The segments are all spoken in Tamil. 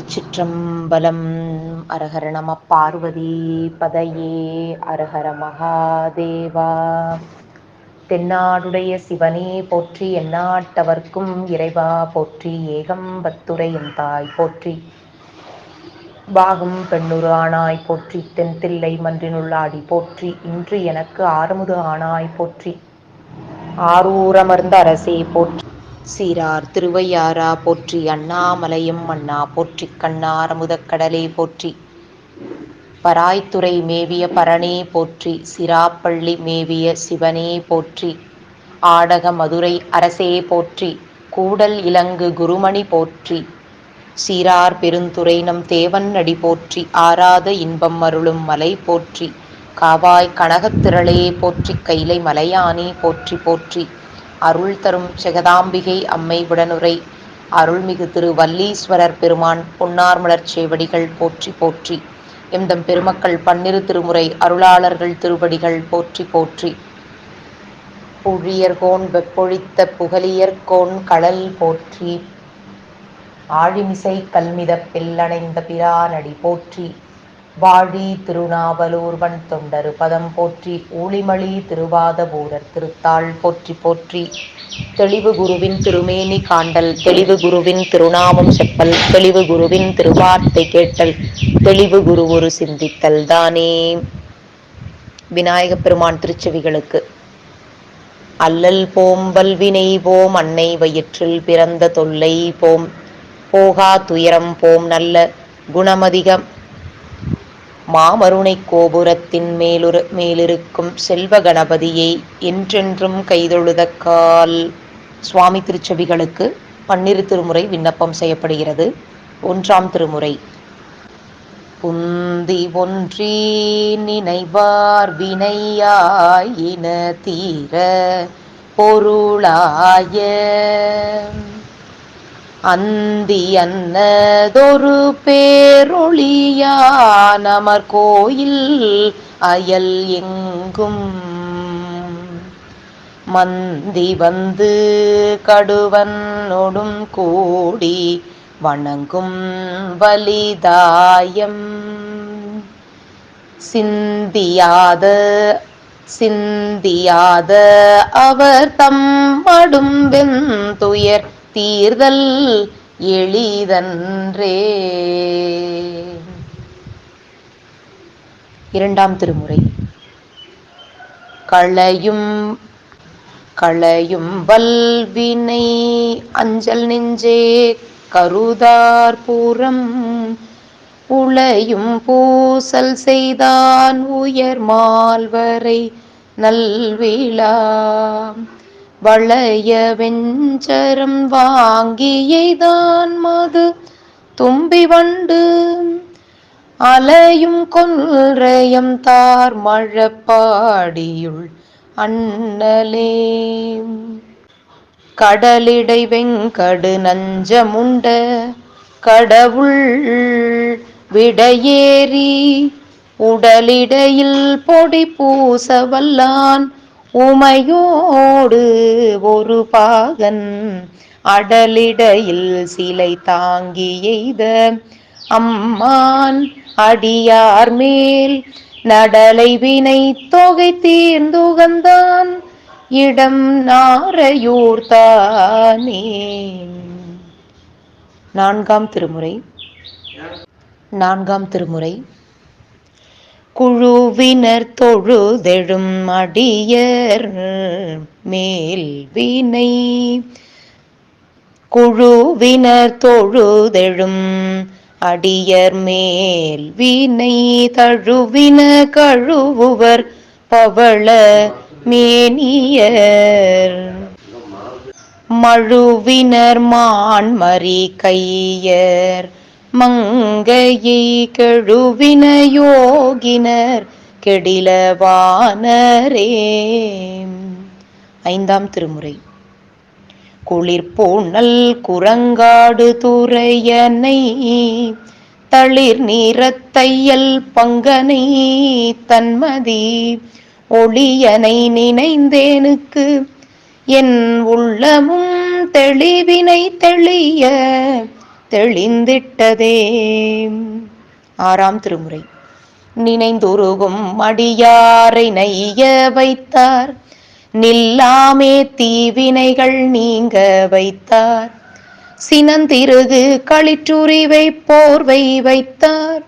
திருச்சிற்றம்பலம். அரஹர நம பார்வதி பதையே அரஹர மகாதேவா. தென்னாடுடைய சிவனே போற்றி எந்நாட்டவர்க்கும் இறைவா போற்றி ஏகம்பத்துரை என் தாய் போற்றி. பாகும் பெண்ணுரு ஆனாய் போற்றி தென்தில்லை மன்றினுள்ளாடி போற்றி இன்று எனக்கு ஆறுமுது ஆனாய் போற்றி. ஆரூரமர்ந்த அரசே போற்றி. சீரார் திருவையாரா போற்றி அண்ணாமலையும் அண்ணா போற்றி கண்ணார் முதக்கடலே போற்றி. பராய்த்துறை மேவிய பரணே போற்றி சிராப்பள்ளி மேவிய சிவனே போற்றி. ஆடக மதுரை அரசே போற்றி கூடல் இலங்கு குருமணி போற்றி. சீரார் பெருந்துறை நம் தேவன் அடி போற்றி ஆராத இன்பம் அருளும் மலை போற்றி. காவாய் கனகத்திரளே போற்றி கைலை மலையானே போற்றி போற்றி. அருள் தரும் ஜெகதாம்பிகை அம்மை உடனுரை. அருள்மிகு திரு வல்லீஸ்வரர் பெருமான் பொன்னார்மலர் சேவடிகள் போற்றி போற்றி. எம்தம் பெருமக்கள் பன்னிரு திருமுறை அருளாளர்கள் திருவடிகள் போற்றி போற்றி. புழியர்கோன் வெப்பொழித்த புகலியர்கோன் கடல் போற்றி. ஆழிமிசை கல்மிதப் பெல்லணைந்த பிரானடி போற்றி. வாழி திருநாவலூர்வன் தொண்டரு பதம் போற்றி ஊழிமளி திருவாதபூரர் திருத்தாள் போற்றி போற்றி. தெளிவு குருவின் திருமேனி காண்டல் தெளிவு குருவின் திருநாமம் செப்பல் தெளிவு குருவின் திருவார்த்தை கேட்டல் தெளிவு குரு ஒரு சிந்தித்தல் தானே. விநாயக பெருமான் திருச்செவிகளுக்கு. அல்லல் போம் வல்வினை போம் அன்னை வயிற்றில் பிறந்த தொல்லை போம். போகா துயரம் போம் நல்ல குணமதிகம் மாமருணை கோபுரத்தின் மேலுரு மேலிருக்கும் செல்வ கணபதியை என்றென்றும் கைதொழுதக்கால் சுவாமி திருச்செவிகளுக்கு பன்னிரு திருமுறை விண்ணப்பம் செய்யப்படுகிறது. ஒன்றாம் திருமுறை. புந்தி ஒன்றி நினைவார் வினையாயின தீர பொருளாய அந்தி அன்னதொரு பேரொளியா நமர் கோயில் அயல் எங்கும். மந்தி வந்து கடுவனொடும் கூடி வணங்கும் வலிதாயம். சிந்தியாத சிந்தியாத அவர் தம்மடும் வெந்துயர் தீர்தல் எளிதன்றே. இரண்டாம் திருமுறை. களையும் களையும் வல்வினை அஞ்சல் நெஞ்சே கருதார் பூரம் உளையும் பூசல் செய்தான் உயர் மால்வரை நல்விழா. வளைய வெஞ்சரம் வாங்கியைதான் மது தும்பி வண்டு. அலையும் கொன்றையம் தார் மழப்பாடியுள் அண்ணலே. கடலிடை வெங்கடு நஞ்சமுண்ட கடவுள் விடையேறி உடலிடையில் பொடி பூச வல்லான் உமையோடு ஒரு பாகன் அடலிடையில் சிலை தாங்கி எய்த அம்மான் அடியார் மேல் நடலை வினை தொகை தீர்ந்துகந்தான் இடம் நாரையூர்தானே நான்காம் திருமுறை. நான்காம் திருமுறை. குழுவினர் தொழுதெழும் அடியர் மேல் வினை. குழுவினர் தொழுதெழும் அடியர் மேல் வினை. தழுவின கழுவுவர் பவள மேனியர். மழுவினர் மான்மரி கையர். மங்கையை கழுவின யோகினர் கெடிலவானரே. ஐந்தாம் திருமுறை. குளிர்பூணல் குரங்காடு துறையனை தளிர் நீரத்தையல் பங்கனை தன்மதி ஒளியனை நினைந்தேனுக்கு என் உள்ளமும் தெளிவினை தெளிய தெளிந்திட்டதே. ஆறாம் திருமுறை. நினைந்துருகும் மடியாரை நைய வைத்தார். நில்லாமே தீவினைகள் நீங்க வைத்தார். சினந்திருகு களிற்றுரிவை போர்வை வைத்தார்.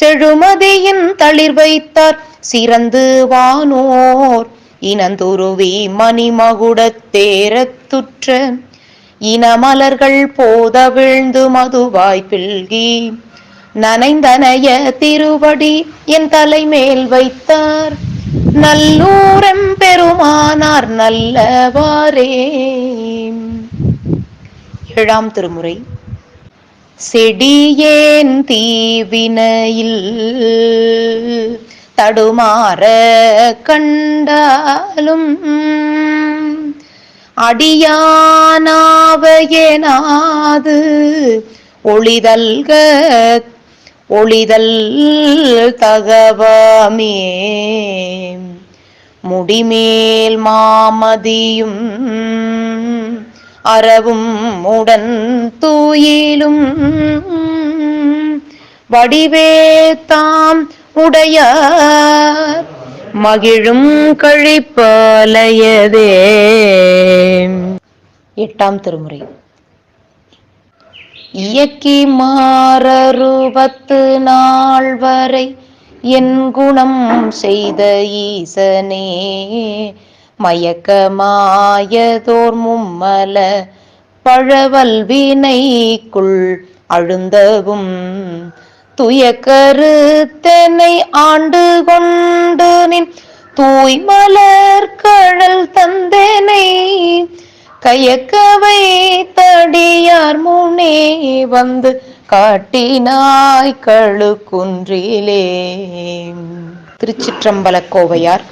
செழுமதியின் தளிர் வைத்தார். சிறந்து வானோர். இனந்துருவி மணிமகுடத் தேரத்துற்ற இனமலர்கள் போத விழுந்து மதுவாய் பில்கி. நனைந்தனைய திருவடி என் தலைமேல் வைத்தார். நல்லூரம் பெருமானார் நல்லவாரே ஏழாம் திருமுறை. செடியேன் தீவினையில் தடுமாற கண்டாலும் அடியானாவையனாது. ஒளிதல்க ஒளிதல் தகவமே. முடிமேல் மாமதியும் அறவும் உடன் தூயிலும். வடிவே தாம் உடைய மகிழும் கழிப்பாலையதே. எட்டாம் திருமுறை. இயக்கி மாறருபத்து நாள் வரை என் குணம் செய்த ஈசனே மயக்கமாயதோர் மும்மல பழவல்வினைக்குள் அழுந்தவும் துய கருத்தனை ஆண்டு கொண்டு நின் தூய்மலர் கடல் தந்தனை. கயக்கவை தடியார் முனே வந்து காட்டினாய் கழு குன்றிலே திருச்சிற்றம்பல கோவையார்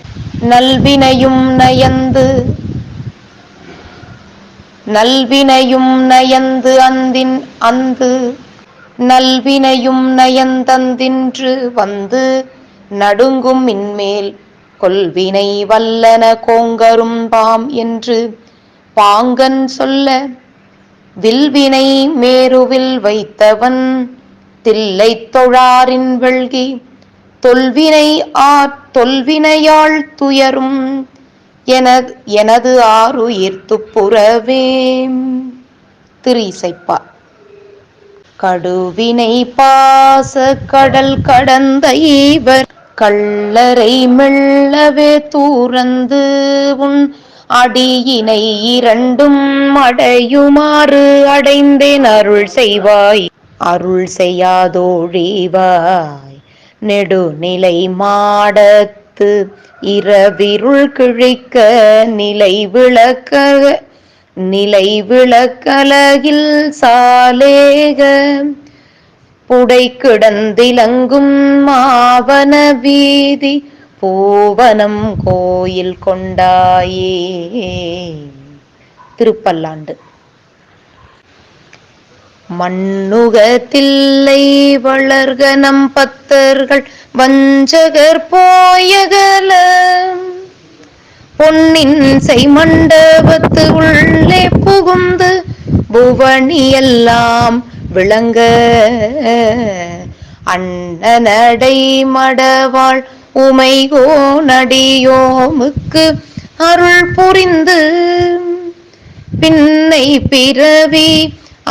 நல்வினையும் நயந்து நல்வினையும் நயந்து அந்தின் அந்து நல்வினையும் நயந்தந்தின்று வந்து நடுங்கும் மின்மேல் கொல்வினை வல்லன கோங்கரும் பாம் என்று பாங்கன் சொல்ல வில்வினை மேருவில் வைத்தவன் தில்லை தொழாரின் வெள்கி தொல்வினை ஆ தொல்வினையாள் துயரும் எனது எனது ஆறுயிர்த்து புறவே திரு இசைப்பார் கடுவினை பாச கடல் கடந்த இவர் கள்ளரை மெல்லவே தூரந்து உன் அடியினை இரண்டும் அடையுமாறு அடைந்தேன் அருள் செய்வாய். அருள் செய்யாதோழிவாய் நெடுநிலை மாடத்து இரவிருள் கிழிக்க நிலை விளக்க நிலை விளக்கலகில் சாலேக. புடை கிடந்திலங்கும் மாவன வீதி பூவனம் கோயில் கொண்டாயே. திருப்பல்லாண்டு. மண்ணுகத்தில்லை வளர்க நம் பத்தர்கள் வஞ்சகர் போயகலம் பொன்னின் செய்மண்டபத்து உள்ளே புகுந்து புவனி எல்லாம் விளங்க. அண்ணனடை மடவாள் உமைகோ நடியோமுக்கு அருள் புரிந்து. பின்னை பிறவி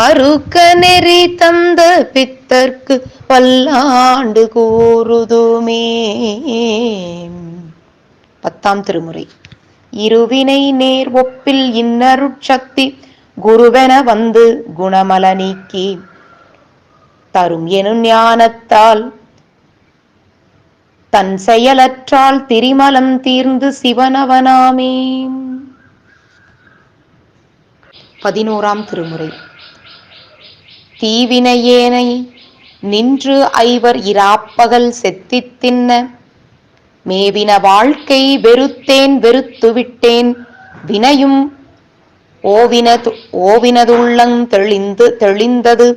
அருக்க நெறி தந்த பித்தர்க்கு பல்லாண்டு கூறுதுமே. பத்தாம் திருமுறை. இருவினை நேர் ஒப்பில் இன்னருட்சக்தி குருவென வந்து குணமல நீக்கி. தரும் எனும் ஞானத்தால் தன் செயலற்றால் திரிமலம் தீர்ந்து சிவனவனாமே. பதினோராம் திருமுறை. தீவினையேனை நின்று ஐவர் இராப்பகல் செத்தித் தின்ன மேவின வாழ்க்கை வெறுத்தேன் வெறுத்து விட்டேன் வினையும் ஓவினது ஓவினதுள்ளங் தெளிந்து தெளிந்தது.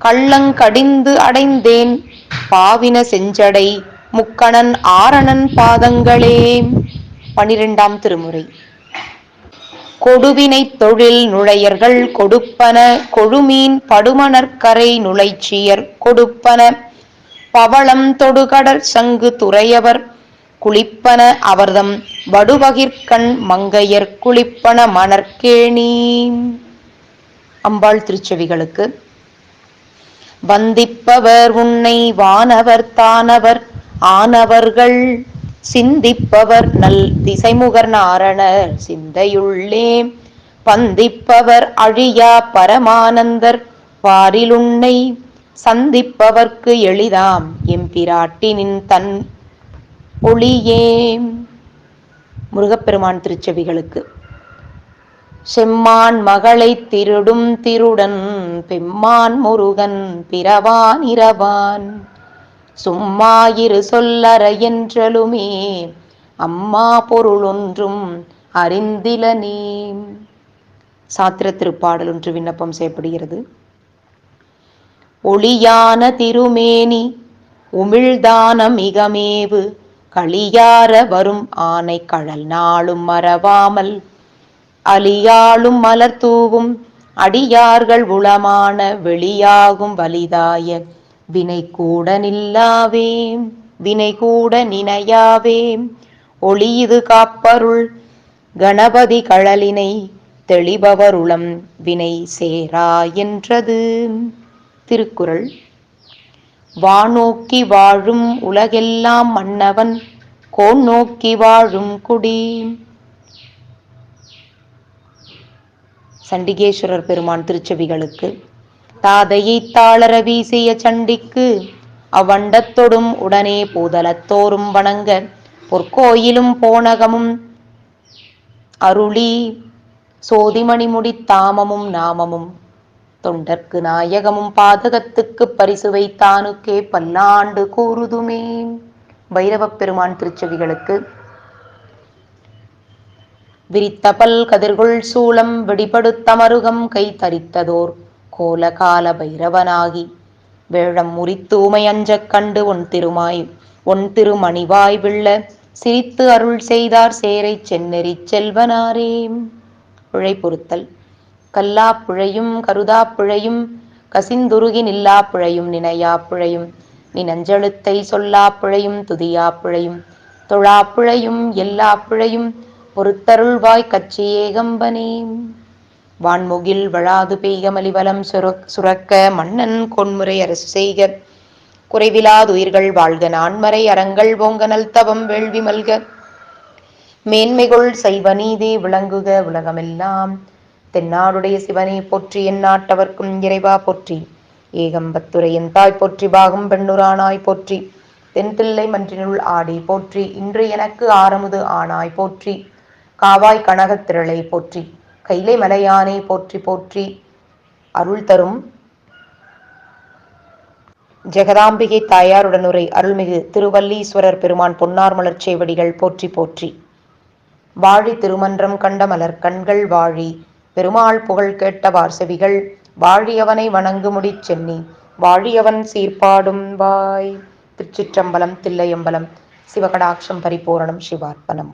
கள்ளங்கடிந்து அடைந்தேன். பாவின செஞ்சடை முக்கணன் ஆரணன் பாதங்களே. பனிரெண்டாம் திருமுறை. கொடுவினைத் தொழில் நுழையர்கள் கொடுப்பன. கொழுமீன் படுமணற்கரை நுழைச்சியர் கொடுப்பன. பவளம் தொடுகடற் சங்கு துறையவர். குளிப்பன அவர்தம் வடுவகிர்கண் மங்கையர் குளிப்பன மணற்கேணி. அம்பாள் திருச்செவிகளுக்கு. வந்திப்பவர் உன்னை வானவர் தானவர் ஆனவர்கள். சிந்திப்பவர் நல் திசைமுகர் நாரணர் சிந்தையுள்ளே. பந்திப்பவர் அழியா பரமானந்தர் பாரிலுன்னை சந்திப்பவர்க்கு எளிதாம். எம்பிராட்டினின் தன் ஒளியே முருகப்பெருமான் திருச்செவிகளுக்கு. செம்மான் மகளை திருடும் திருடன் பெம்மான் முருகன் பிறவான் இரவான். சும்மாயிரு சொல்லற என்றலுமே அம்மா பொருளொன்றும் அறிந்திலனே சாத்திர திருப்பாடல் ஒன்று விண்ணப்பம் செய்யப்படுகிறது. ஒளியான திருமேனி உமிழ்தான மிகமேவு களியார வரும் ஆனை கழல் நாளும் மறவாமல் அலியாளும் மலர் தூவும் அடியார்கள் உளமான வெளியாகும் வலிதாய வினை கூட நில்லாவேம் வினை கூட நினையாவேம். ஒளியுது காப்பருள் கணபதி கழலினை தெளிபவருளம் வினை சேரா என்றது. திருக்குறள். வானோக்கி வாழும் உலகெல்லாம் மன்னவன் கோன் நோக்கி வாழும் குடி. சண்டிகேஸ்வரர் பெருமான் திருச்செவிகளுக்கு தாதையை தாளர வீசிய சண்டிக்கு அவ்வண்டத்தொடும் உடனே பூதலத்தோறும் வணங்க பொற்கோயிலும் போனகமும் அருளி சோதிமணி முடித்தாமமும் நாமமும். தொண்டர்க்கு நாயகமும் பாதகத்துக்கு பரிசு வைத்தானுக்கே பல்லாண்டு கூறுதுமே. பைரவப் பெருமான் திருச்செவிகளுக்கு விரித்த பல் கதிர்கொள் சூளம் வெடிபடுத்தமருகம் கை தரித்ததோர் கோலகால பைரவனாகி வேழம் முறித்து உமையஞ்சக் கண்டு ஒன் திருமாய் ஒன் திருமணிவாய் விள்ள சிரித்து அருள் செய்தார் சேரை சென்னெறி செல்வனாரே. பிழை பொறுத்தல் கல்லா புழையும் கருதா புழையும் கசிந்துருகி நில்லா புழையும் நினையா புழையும் நீ நஞ்செழுத்தை சொல்லா புழையும் துதியா புழையும் தொழா புழையும் எல்லா புழையும் பொறுத்தருள்வாய் கச்சி ஏகம்பனே. வான்முகில் வழாது பெய்க மலிவலம் சுரக்க மன்னன் கொன்முறை அரசு செய்க. குறைவிலாது உயிர்கள் வாழ்க நான்மறை அறங்கள் பொங்கனல் தவம் வேள்வி மல்க. மேன்மைகொள் செய்வ நீதி விளங்குக உலகமெல்லாம் தென்னாடுடைய சிவனை போற்றி என் நாட்டவர்க்கும் இறைவா போற்றி. ஏகம்பத்துரையின் தாய் போற்றி பாகம் பெண்ணுரானாய் போற்றி. தென்தில்லை மன்றினுள் ஆடி போற்றி இன்று எனக்கு ஆரமுது ஆனாய் போற்றி. காவாய் கனகத்திரளை போற்றி கைலை மலையானை போற்றி போற்றி. அருள் தரும் ஜெகதாம்பிகை தாயாருடனுரை அருள்மிகு திருவல்லீஸ்வரர் பெருமான் பொன்னார் மலர் சேவடிகள் போற்றி போற்றி. வாழி திருமன்றம் கண்ட மலர் கண்கள் வாழி பெருமாள் புகழ் கேட்ட வார்செவிகள் வாழியவனை வணங்குமுடி சென்னி வாழியவன் சீர்பாடும் வாய். திருச்சிற்றம்பலம் தில்லையம்பலம் சிவகடாட்சம் பரிபூரணம் சிவார்ப்பணம்.